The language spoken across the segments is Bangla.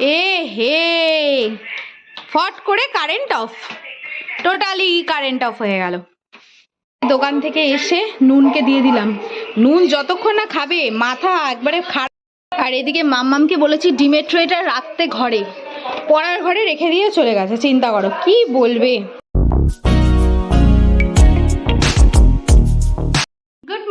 এ হে। ফট করে current off totally current off হয়ে গেল। দোকান থেকে এসে নুনকে দিয়ে দিলাম। নুন যতক্ষণ না খাবে, মাথা একবারে খারাপ আর এদিকে মাম্মামকে বলেছি, ডিমের ট্রেটা রাখতে ঘরে। পড়ার ঘরে রেখে দিয়ে চলে গেছে, চিন্তা করো, কি বলবে?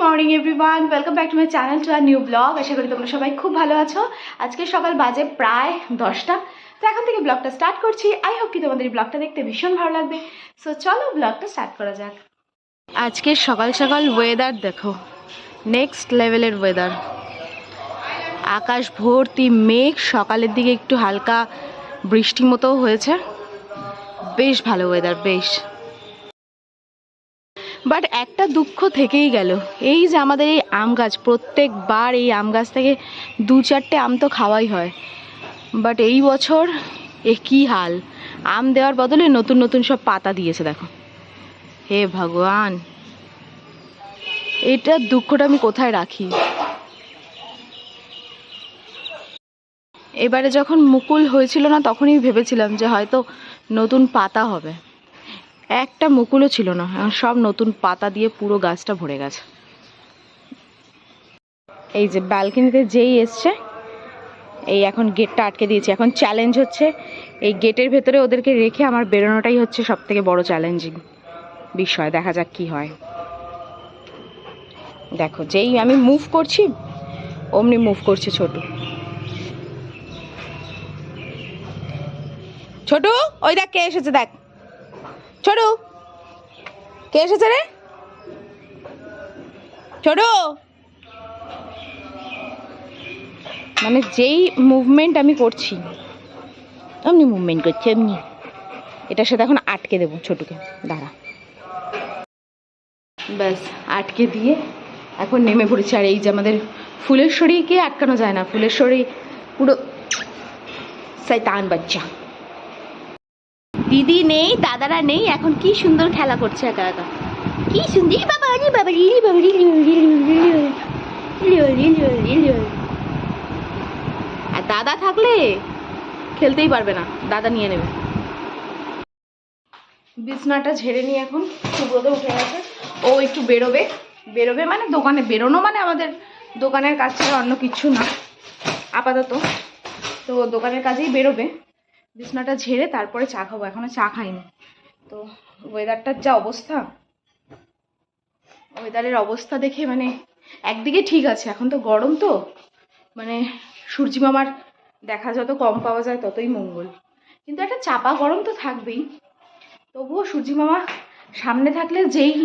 Morning everyone welcome back to my channel to our new blog আশা করি তোমরা সবাই খুব ভালো আছো। আজকে সকাল বাজে প্রায় দশটা। তো এখন থেকে ব্লগটা স্টার্ট করছি। আই হোপ কি তোমাদের ব্লগটা দেখতে ভীষণ ভালো লাগবে। সো চলো ব্লগটা স্টার্ট করা যাক। আজকে সকাল সকাল ওয়েদার দেখো। নেক্সট লেভেলের ওয়েদার আকাশ ভর্তি মেঘ। সকালের দিকে একটু হালকা বৃষ্টি মতো হয়েছে। বেশ ভালো ওয়েদার বেশ। বাট একটা দুঃখ থেকেই গেল। এই যে আমাদের এই আম গাছ, প্রত্যেকবার এই আম গাছ থেকে দু চারটে আম তো খাওয়াই হয়। বাট এই বছর এ কী হাল? আম দেওয়ার বদলে নতুন নতুন সব পাতা দিয়েছে, দেখো। হে ভগবান! এটার দুঃখটা আমি কোথায় রাখি? এবারে যখন মুকুল হয়েছিল না, তখনই ভেবেছিলাম যে হয়তো নতুন পাতা হবে। একটা মুকুলও ছিল না সব নতুন পাতা দিয়ে পুরো গাছটা ভরে গেছে। এই যে ব্যালকনিতে যেই এসছে, এই এখন গেটটা আটকে দিয়েছি। এখন চ্যালেঞ্জ হচ্ছে, এই গেটের ভেতরে ওদেরকে রেখে আমার বেরোনোটাই হচ্ছে সব থেকে বড় চ্যালেঞ্জিং বিষয়। দেখা যাক কি হয়। দেখো, যেই আমি মুভ করছি, অমনি মুভ করছে ছোটু। ছোটু, ওই দেখ কে এসেছে দেখ। ছোটু কে এসেছে রে? ছোটু মানে যেই মুভমেন্ট আমি করছি, এমনি মুভমেন্ট করছি, এমনি। এটার সাথে এখন আটকে দেবো ছোটুকে। দাঁড়া। ব্যাস, আটকে দিয়ে এখন নেমে পড়েছি। আর এই যে আমাদের ফুলেশ্বরীকে আটকানো যায় না। ফুলেশ্বরী পুরো শয়তান বাচ্চা। দিদি নেই দাদারা নেই এখন কি সুন্দর খেলা করছে একা একা কি সুন্দর বাবা রে বাবা রে বাবা আর দাদা থাকলে খেলতেই পারবে না দাদা নিয়ে নেবে বিছনাটা ঝেড়ে নিয়ে এখন সুব্রত উঠে গেছে ও একটু বেরোবে বেরোবে মানে দোকানে বেরোনো মানে আমাদের দোকানের কাজ ছাড়া অন্য কিছু না আপাতত তো দোকানের কাজেই বেরোবে বিছনাটা ঝেড়ে তারপরে চা খাব, এখনও চা খাইনি। তো ওয়েদারটার যা অবস্থা ওয়েদারের অবস্থা দেখে মানে একদিকে ঠিক আছে, এখন তো গরম তো মানে সূর্যি মামার দেখা যত কম পাওয়া যায় ততই মঙ্গল। কিন্তু একটা চাপা গরম তো থাকবেই। তবুও সূর্যি মামা সামনে থাকলে যেই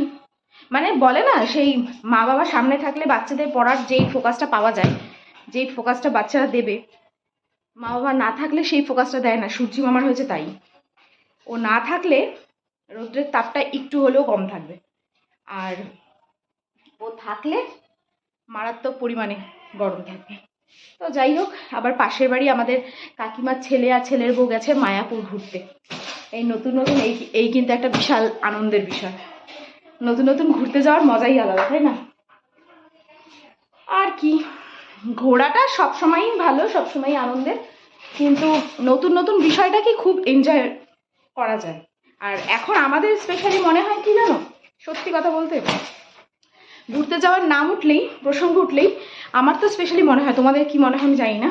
মানে বলে না, সেই মা বাবা সামনে থাকলে বাচ্চাদের পড়ার যেই ফোকাসটা পাওয়া যায়, যেই ফোকাসটা বাচ্চারা দেবে মা বাবা না থাকলে সেই ফোকাসটা দেয় না, সূর্যি মামার হয়েছে তাই। ও না থাকলে রৌদ্রের তাপটা একটু হলেও কম থাকবে। আর ও থাকলে মারাত্মক পরিমাণে গরম থাকবে। তো যাই হোক, আবার পাশের বাড়ি আমাদের কাকিমার ছেলে আর ছেলের বউ গেছে মায়াপুর ঘুরতে। এই নতুন নতুন, এই এই কিন্তু একটা বিশাল আনন্দের বিষয়। নতুন নতুন ঘুরতে যাওয়ার মজাই আলাদা, তাই না? আর কি? ঘোরাটা সবসময়ই ভালো, সবসময়ই আনন্দের। কিন্তু নতুন নতুন বিষয়টা কি খুব এনজয় করা যায়। আর এখন আমাদের স্পেশালি মনে হয় কি জানো? সত্যি কথা বলতে, ঘুরতে যাওয়ার নাম উঠলেই, প্রসঙ্গ উঠলেই আমার তো স্পেশালি মনে হয়, তোমাদের কি মনে হয় আমি জানি না।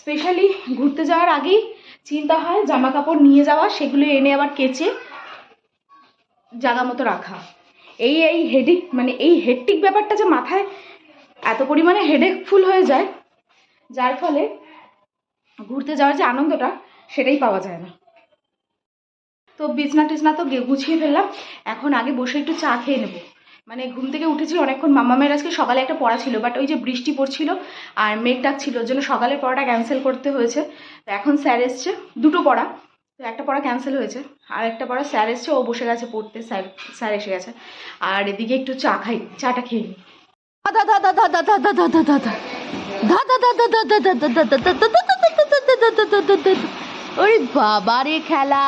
স্পেশালি ঘুরতে যাওয়ার আগেই চিন্তা হয় জামা কাপড় নিয়ে যাওয়া, সেগুলো এনে আবার কেচে জায়গা মতো রাখা। এই এই হেডিক মানে এই হেডটিক ব্যাপারটা যে মাথায় এত পরিমাণে হেডেক ফুল হয়ে যায়, যার ফলে ঘুরতে যাওয়ার যে আনন্দটা সেটাই পাওয়া যায় না। তো বিছনা টিছনা তো গুছিয়ে ফেললাম, এখন আগে বসে একটু চা খেয়ে নেব। মানে ঘুম থেকে উঠেছি অনেকক্ষণ মাম্মামের আজকে সকালে একটা পড়া ছিল বাট ওই যে বৃষ্টি পড়ছিল আর মেঘ ডাক ছিল, ওর জন্য সকালের পড়াটা ক্যান্সেল করতে হয়েছে। তো এখন স্যার এসছে, দুটো পড়া, তো একটা পড়া ক্যান্সেল হয়েছে, আর একটা পড়া স্যার এসছে, ও বসে গেছে পড়তে, স্যার স্যার এসে গেছে। আর এদিকে একটু চা খাই, চাটা খেয়ে নিই। ওরে বাবা খেলা।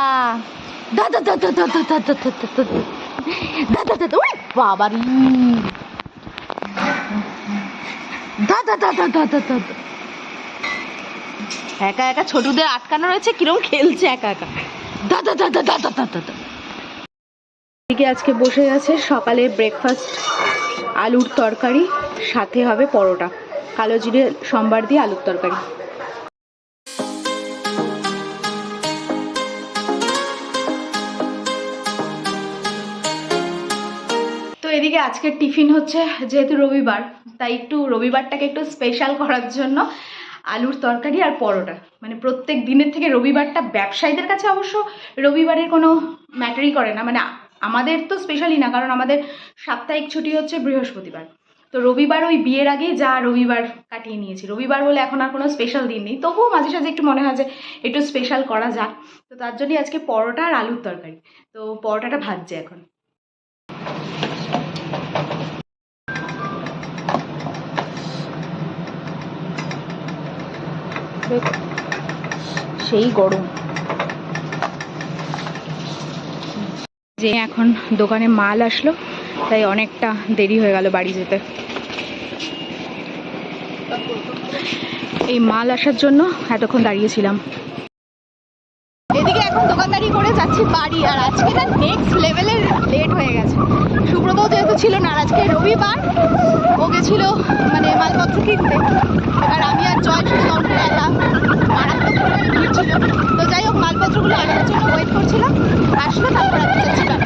একা একা ছোটদের আটকানো রয়েছে? কিরম খেলছে একা একা? দাদা দাদা দাদা দাদা এদিকে আজকে বসে আছে সকালের ব্রেকফাস্ট আলুর তরকারি, সাথে হবে পরোটা। কালো জিরে, সোমবার দিয়ে আলুর তরকারি। তো এদিকে আজকের টিফিন হচ্ছে, যেহেতু রবিবার, তাই একটু রবিবারটাকে একটু স্পেশাল করার জন্য আলুর তরকারি আর পরোটা। মানে প্রত্যেক দিনের থেকে রবিবারটা ব্যবসায়ীদের কাছে অবশ্য রবিবারের কোনো ম্যাটারই করে না। মানে আমাদের তো স্পেশালি না, কারণ আমাদের সাপ্তাহিক ছুটি হচ্ছে বৃহস্পতিবার। তো রবিবার ওই বিয়ের আগেই যা রবিবার কাটিয়ে নিয়েছি। রবিবার বলে এখন আর কোনো স্পেশাল দিন নেই। তবুও মাঝে সাঝে একটু মনে হয় যে একটু স্পেশাল করা যাক। তো তার জন্যই আজকে পরোটা আর আলুর তরকারি। তো পরোটাটা ভাজছে এখন। সেই গরম। যে এখন দোকানে মাল আসলো, তাই অনেকটা দেরি হয়ে গেল বাড়ি যেতে। এই মাল আসার জন্য এতক্ষণ দাঁড়িয়েছিলাম এদিকে এখন দোকানদারি করে যাচ্ছি বাড়ি আর আজকে না নেক্সট লেভেলের লেট হয়ে গেছে। সুব্রত যেহেতু ছিল না আর আজকে রবিবার ও গেছিল মানে মালপত্র কিনতে। আর আমি আর জয় শুধু একা, মারাত্মক ভিড় ছিল। তো যাই হোক, মালপত্রগুলো আনার জন্য ওয়েট করছিলাম। আসলো, তারপর আমি যাচ্ছিলাম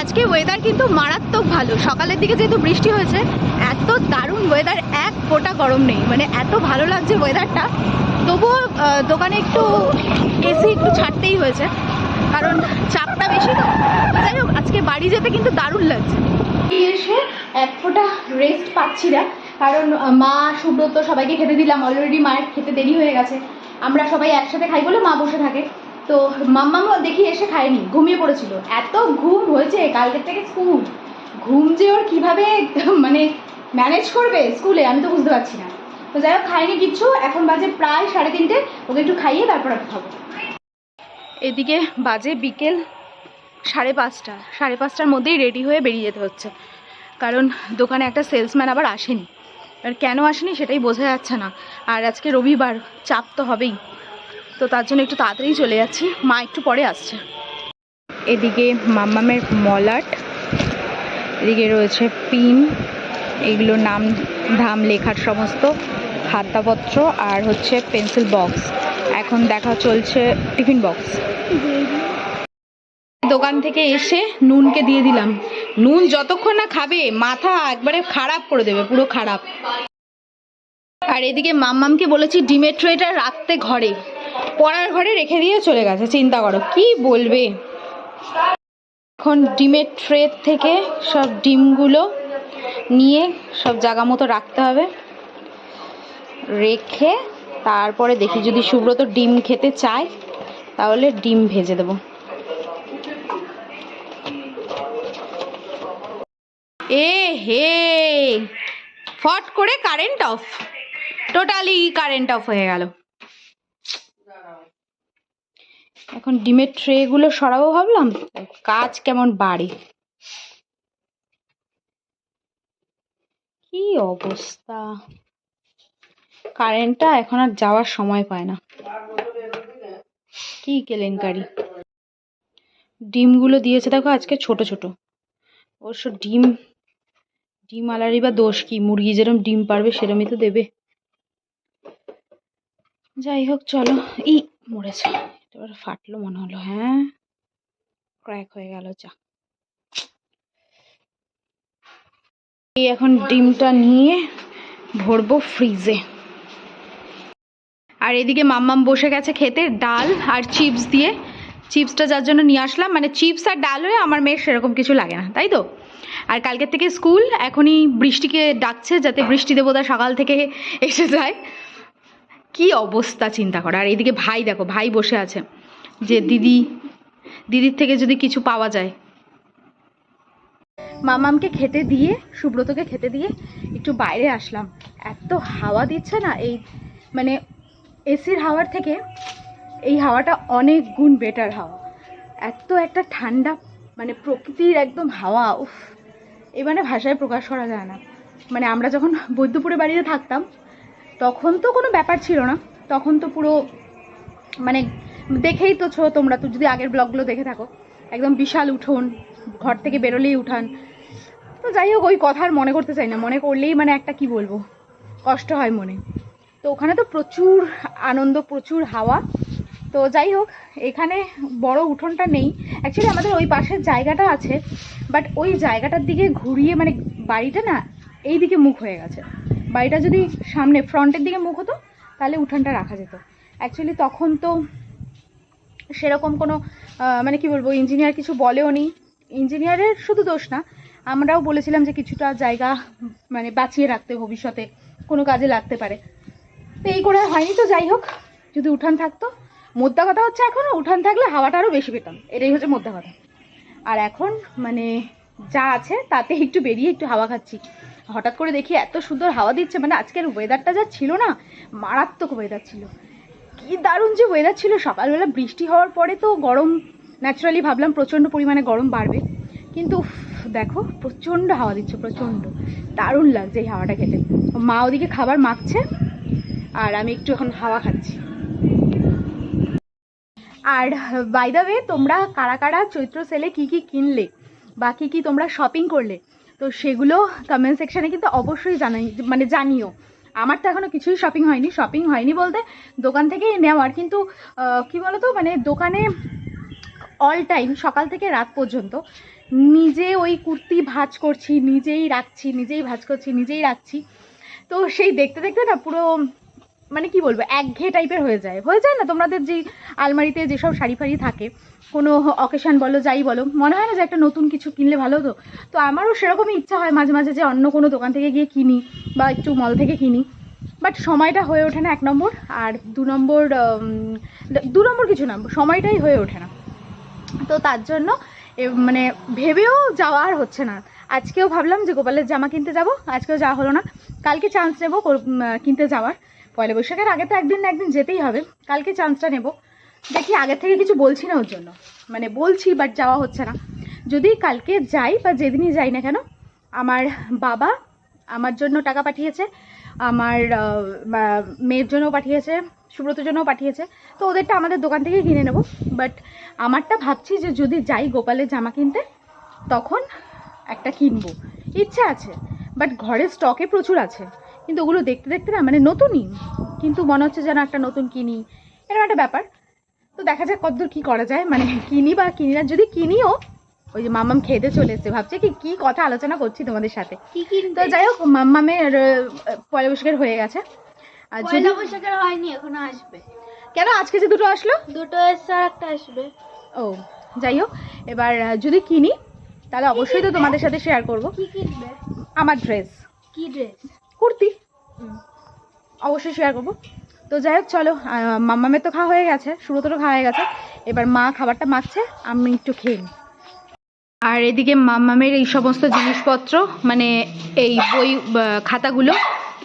আজকে ওয়েদার কিন্তু মারাত্মক ভালো। সকালের দিকে যেহেতু বৃষ্টি হয়েছে, এত দারুণ ওয়েদার এক ফোঁটা গরম নেই। মানে এত ভালো লাগছে ওয়েদারটা তবুও দোকানে একটু এসি একটু ছাড়তেই হয়েছে। কারণ চাপটা বেশি তো। যাই হোক, আজকে বাড়ি যেতে কিন্তু দারুণ লাগছে। এসে এক ফোঁটা রেস্ট পাচ্ছি না। কারণ মা, সুব্রত সবাইকে খেতে দিলাম। অলরেডি মায়ের খেতে দেরি হয়ে গেছে। আমরা সবাই একসাথে খাই বলে মা বসে থাকে। তো মাম্মামও দেখি এসে খায়নি, ঘুমিয়ে পড়েছিল। এত ঘুম হয়েছে, কালকের থেকে স্কুল ঘুম যে ওর কীভাবে মানে ম্যানেজ করবে স্কুলে আমি তো বুঝতে পারছি না। তো যাই হোক খাইনি কিচ্ছু, এখন বাজে প্রায় সাড়ে তিনটে, ওকে একটু খাইয়ে তারপর আমি খাব। এদিকে বাজে বিকেল সাড়ে পাঁচটা, সাড়ে পাঁচটার মধ্যেই রেডি হয়ে বেরিয়ে যেতে হচ্ছে। কারণ দোকানে একটা সেলসম্যান আবার আসেনি। আর কেন আসেনি সেটাই বোঝা যাচ্ছে না। আর আজকে রবিবার, চাপ তো হবেই। তো তার জন্য একটু তাড়াতাড়ি চলে যাচ্ছি। মা একটু পরে আসছে। এদিকে মাম্মামের মলাট, এদিকে রয়েছে পিন এগুলো নাম, ধাম লেখার সমস্ত খাতাপত্র আর হচ্ছে পেন্সিল বক্স। এখন দেখা চলছে টিফিন বক্স। দোকান থেকে এসে নুনকে দিয়ে দিলাম। নুন যতক্ষণ না খাবে, মাথা একবারে খারাপ করে দেবে, পুরো খারাপ। আর এদিকে মাম্মামকে বলেছি, ডিমের ট্রেটা রাখতে ঘরে। পড়ার ঘরে রেখে দিয়ে চলে গেছে, চিন্তা করো, কি বলবে? এখন ডিমের ট্রে থেকে সব ডিমগুলো নিয়ে সব জায়গা মতো রাখতে হবে। রেখে তারপরে দেখি, যদি সুব্রত ডিম খেতে চায়, তাহলে ডিম ভেজে দেবো। এ হে, ফট করে current off totally current off হয়ে গেল। এখন ডিমের ট্রেগুলো সরাবো ভাবলাম। কাজ কেমন বাড়ে? কি অবস্থা? কারেন্টটা এখন আর যাওয়ার সময় পায় না। কি কেলেঙ্কারি? ডিমগুলো দিয়েছে দেখো আজকে ছোট ছোট। অবশ্য ডিম ডিম আলারই বা দোষ কি? মুরগি যেরম ডিম পারবে সেরমই তো দেবে। যাই হোক, চলো। ই, মরেছে। এবার ফাটলো মনে হলো হ্যাঁ? ক্র্যাক হয়ে গেল চা এই এখন ডিমটা নিয়ে ভরবো ফ্রিজে আর এদিকে মাম্মাম বসে গেছে খেতে, ডাল আর চিপস দিয়ে। চিপসটা যার জন্য নিয়ে আসলাম মানে চিপস আর ডাল হয়ে আমার মেয়ের সেরকম কিছু লাগে না, তাই তো? আর কালকের থেকে স্কুল এখনই বৃষ্টিকে ডাকছে যাতে বৃষ্টি দেবতা সকাল থেকে এসে যায়। কি অবস্থা, চিন্তা করো। আর এদিকে ভাই দেখো, ভাই বসে আছে। যে দিদি, দিদির থেকে যদি কিছু পাওয়া যায়। মামামকে খেতে দিয়ে, সুব্রতকে খেতে দিয়ে একটু বাইরে আসলাম। এত হাওয়া দিচ্ছে না, এই মানে এসির হাওয়ার থেকে এই হাওয়াটা অনেক গুণ বেটার হাওয়া। এত একটা ঠান্ডা মানে প্রকৃতির একদম হাওয়া, উফ। এই মানে ভাষায় প্রকাশ করা যায় না। মানে আমরা যখন বৈদ্যপুরে বাড়িতে থাকতাম তখন তো কোনো ব্যাপার ছিল না। তখন তো পুরো মানে দেখেই তো ছো তোমরা, তো যদি আগের ব্লগগুলো দেখে থাকো। একদম বিশাল উঠোন, ঘর থেকে বেরোলেই উঠান। তো যাই হোক, ওই কথা আর মনে করতে চাই না। মনে করলেই মানে একটা কি বলব, কষ্ট হয় মনে। তো ওখানে তো প্রচুর আনন্দ, প্রচুর হাওয়া। তো যাই হোক, এখানে বড় উঠোনটা নেই। অ্যাকচুয়ালি আমাদের ওই পাশের জায়গাটা আছে বাট ওই জায়গাটার দিকে ঘুরিয়ে মানে বাড়িটা না এই দিকে মুখ হয়ে গেছে। বাড়িটা যদি সামনে ফ্রন্টের দিকে মুখ হতো, তাহলে উঠানটা রাখা যেত। অ্যাকচুয়ালি তখন তো সেরকম কোনো মানে কি বলব ইঞ্জিনিয়ার কিছু বলেও নি ইঞ্জিনিয়ারের শুধু দোষ না, আমরাও বলেছিলাম যে কিছুটা জায়গা মানে বাঁচিয়ে রাখতে ভবিষ্যতে, কোনো কাজে লাগতে পারে। তো এই করে হয়নি তো, যাই হোক, যদি উঠান থাকতো। মোদ্দা কথা হচ্ছে এখনও উঠান থাকলে হাওয়াটা আরও বেশি পেতাম, এটাই হচ্ছে মোদ্দা কথা। আর এখন মানে যা আছে, তাতে একটু বেরিয়ে একটু হাওয়া খাচ্ছি। হঠাৎ করে দেখি এত সুন্দর হাওয়া দিচ্ছে মানে আজকের ওয়েদারটা যা ছিল না, মারাত্মক ওয়েদার ছিল। কি দারুণ যে ওয়েদার ছিল! সকালবেলা বৃষ্টি হওয়ার পরে তো গরম ন্যাচারালি ভাবলাম প্রচণ্ড পরিমাণে গরম বাড়বে। কিন্তু দেখো, প্রচণ্ড হাওয়া দিচ্ছে, প্রচণ্ড। দারুণ লাগছে এই হাওয়াটা খেতে। মা ওদিকে খাবার মাখছে, আর আমি একটু এখন হাওয়া খাচ্ছি। আর বাই দ্য ওয়ে তোমরা কারা কারা চৈত্র সেলে কি কি কিনলে? বা কি কি তোমরা শপিং করলে? তো সেগুলো কমেন্ট সেকশানে কিন্তু অবশ্যই জানাই মানে জানিও। আমার তো এখনও কিছুই শপিং হয়নি শপিং হয়নি বলতে দোকান থেকেই নেওয়ার, কিন্তু কি বলতো মানে দোকানে অল টাইম সকাল থেকে রাত পর্যন্ত নিজে ওই কুর্তি ভাজ করছি, নিজেই রাখছি, নিজেই ভাজ করছি, নিজেই রাখছি। তো সেই দেখতে দেখতে না পুরো মানে কি বলব একঘেয়ে টাইপের হয়ে যায়। হয়ে যায় না? তোমাদের যে আলমারিতে যেসব শাড়ি ফাড়ি থাকে, কোনো অকেশন বলো, যাই বলো, মনে হয় না যে একটা নতুন কিছু কিনলে ভালো হতো? তো আমারও সেরকমই ইচ্ছা হয় মাঝে মাঝে যে অন্য কোনো দোকান থেকে গিয়ে কিনি বা একটু মল থেকে কিনি। বাট সময়টা হয়ে ওঠে না এক নম্বর, আর দু নম্বর দু নম্বর কিছু না, সময়টাই হয়ে ওঠে না। তো তার জন্য মানে ভেবেও যাওয়া আর হচ্ছে না। আজকেও ভাবলাম যে গোপালের জামা কিনতে যাব, আজকেও যাওয়া হলো না। কালকে চান্স নেব কিনতে যাওয়ার। পয়লা বৈশাখের আগে তো একদিন না একদিন যেতেই হবে। কালকে চান্সটা নেব। দেখি আগের থেকে কিছু বলছি না ওর জন্য। মানে বলছি বাট যাওয়া হচ্ছে না। যদি কালকে যাই বা যেদিনই যাই না কেন, আমার বাবা আমার জন্য টাকা পাঠিয়েছে, আমার মেয়ের জন্য পাঠিয়েছে, সুব্রতর জন্যও পাঠিয়েছে, তো ওদেরটা আমাদের দোকান থেকেই কিনে নেব। বাট আমারটা ভাবছি যে যদি যাই গোপালের জামা কিনতে, তখন একটা কিনবো। ইচ্ছা আছে বাট ঘরে স্টকে প্রচুর আছে। কিন্তু ওগুলো দেখতে দেখতে না মানে নতুনই। কিন্তু মনে হচ্ছে যেন একটা নতুন কিনি। এরকম একটা ব্যাপার। তো দেখা যাক কতদূর কি করা যায়। মানে কিনি বা কিনি না যদি কিনিও ওই যে মাম্মাম খেতে চলে এসছে। ভাবছে কি কি কথা আলোচনা করছি তোমাদের সাথে। কি তো যাই হোক মাম্মামের পয়লা বৈশাখের হয়ে গেছে। আর পয়লা বৈশাখের হয়নি এখনও আসবে। কেন? আজকে যে দুটো আসলো? দুটো এসে আর একটা আসবে। ও যাই হোক। এবার যদি কিনি তাহলে অবশ্যই তো তোমাদের সাথে শেয়ার করব। কি কিনবে? আমার ড্রেস কি ড্রেস কুর্তি। অবশ্যই শেয়ার করব। তো যাই হোক চলো মাম্মামের তো খাওয়া হয়ে গেছে সুরতরও খাওয়া হয়ে গেছে। এবার মা খাবারটা মাখছে আমি একটু খেয়ে নিই। আর এদিকে মাম্মামের এই সমস্ত জিনিসপত্র মানে এই বই খাতাগুলো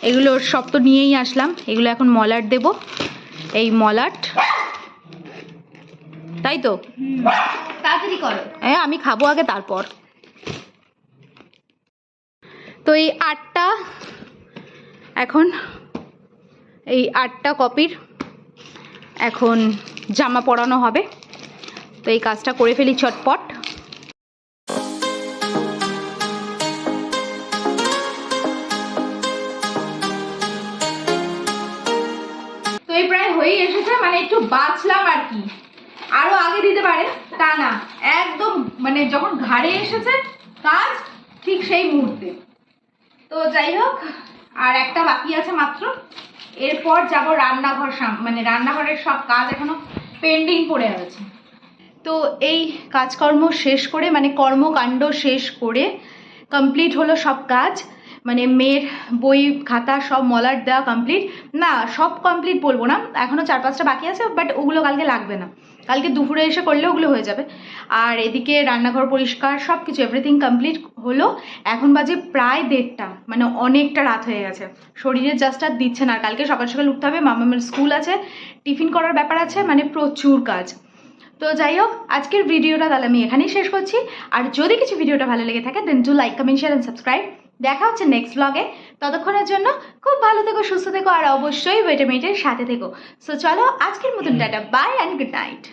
এগুলো সব তো নিয়েই আসলাম। এগুলো এখন মলাট দেব। এই মলাট। তাই তো? তাড়াতাড়ি করো। হ্যাঁ আমি খাব আগে তারপর। তো এই আটটা এখন এই আটটা কপির এখন জামা পরানো হবে। তো এই কাজটা করে ফেলি চটপট তো এই প্রায় হয়েই এসেছে মানে একটু বাঁচলাম আর কি। আরও আগে দিতে পারে, তা না। একদম মানে যখন ঘাড়ে এসেছে, কাজ ঠিক সেই মুহূর্তে। তো যাই হোক আর একটা বাকি আছে মাত্র। এরপর যাব রান্নাঘর মানে রান্নাঘরের সব কাজ এখনও পেন্ডিং পড়ে আছে তো এই কাজকর্ম শেষ করে মানে কর্মকাণ্ড শেষ করে কমপ্লিট হলো সব কাজ। মানে মেয়ের বই, খাতা সব মলার দেওয়া কমপ্লিট না, সব কমপ্লিট বলব না। এখনও চার পাঁচটা বাকি আছে বাট ওগুলো কালকে লাগবে না। কালকে দুপুরে এসে করলে ওগুলো হয়ে যাবে। আর এদিকে রান্নাঘর পরিষ্কার সব কিছু এভরিথিং কমপ্লিট হলো। এখন বাজে প্রায় দেড়টা মানে অনেকটা রাত হয়ে গেছে। শরীরে জাস্ট আর দিচ্ছে না। কালকে সকাল সকাল উঠতে হবে মামামের স্কুল আছে টিফিন করার ব্যাপার আছে মানে প্রচুর কাজ। তো যাই হোক, আজকের ভিডিওটা তাহলে আমি এখানেই শেষ করছি। আর যদি কিছু ভিডিওটা ভালো লেগে থাকে then do like comment share and subscribe দেখা হচ্ছে নেক্সট ব্লগে ততক্ষণের জন্য খুব ভালো থেকো সুস্থ থেকো আর অবশ্যই ওয়েটামেটের সাথে থেকো। সো চলো আজকের মতন tata bye and good night